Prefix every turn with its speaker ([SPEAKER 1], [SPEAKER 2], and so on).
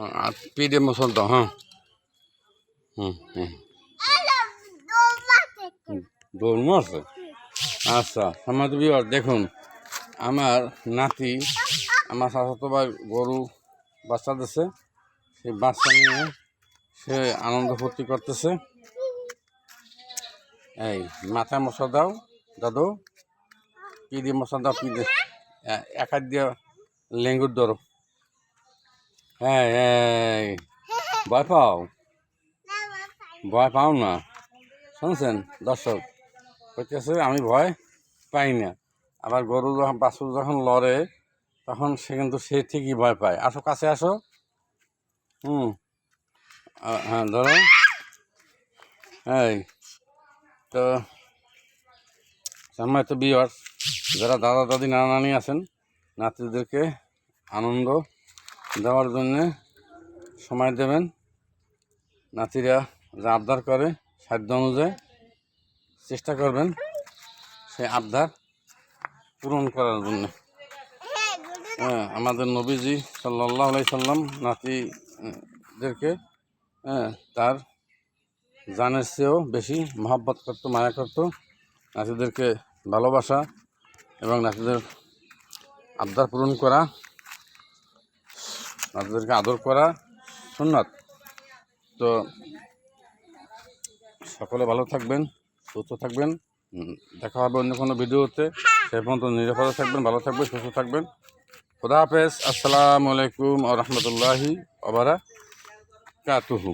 [SPEAKER 1] আর পিঠে মশল দাও হ্যাঁ। হুম হুম। আচ্ছা আমার দেখুন, আমার নাতি, আমার শাশুতো ভাই গরু বাচ্চা দিছে, সেই বাচ্চা নিয়ে সে আনন্দ ফুর্তি করতেছে। এই মাথায় মশা দাও, দাদু। দিয়ে মশা দাও কি দিয়ে এ- দিয়ে লেঙ্গুর ধরো। হ্যাঁ এই, ভয় পাও? ভয় পাও না? শুনছেন, দর্শক হচ্ছে আমি ভয় পাই না। আবার গরু যখন, বাছুর যখন লড়ে, তখন সে কিন্তু সে ঠিকই ভয় পায়। আসো, কাছে আসো। হুম। হ্যাঁ ধরো। এই, তো, সম্মানিত বিয়ার যারা দাদা দাদি নানা নানি আছেন, নাতিদেরকে আনন্দ দেওয়ার জন্যে সময় দেবেন। নাতিরা যা আবদার করে সাধ্য অনুযায়ী চেষ্টা করবেন সেই আবদার পূরণ করার জন্য। হ্যাঁ আমাদের নবীজি সাল্লাহ সাল্লাম নাতিদেরকে হ্যাঁ তার জানের চেয়েও বেশি মহাব্বত করতো, মায়া করতো। নাতিদেরকে ভালোবাসা এবং নাতিদের আবদার পূরণ করা তাদেরকে আদর করা সুন্নত। তো সকলে ভালো থাকবেন, সুস্থ থাকবেন। দেখা হবে অন্য কোনো ভিডিওতে। সে পর্যন্ত নিরাপদে থাকবেন, ভালো থাকবেন, সুস্থ থাকবেন। খুদা হাফেজ, আসসালামু আলাইকুম আ রহমতুল্লাহি আবার কাতুহু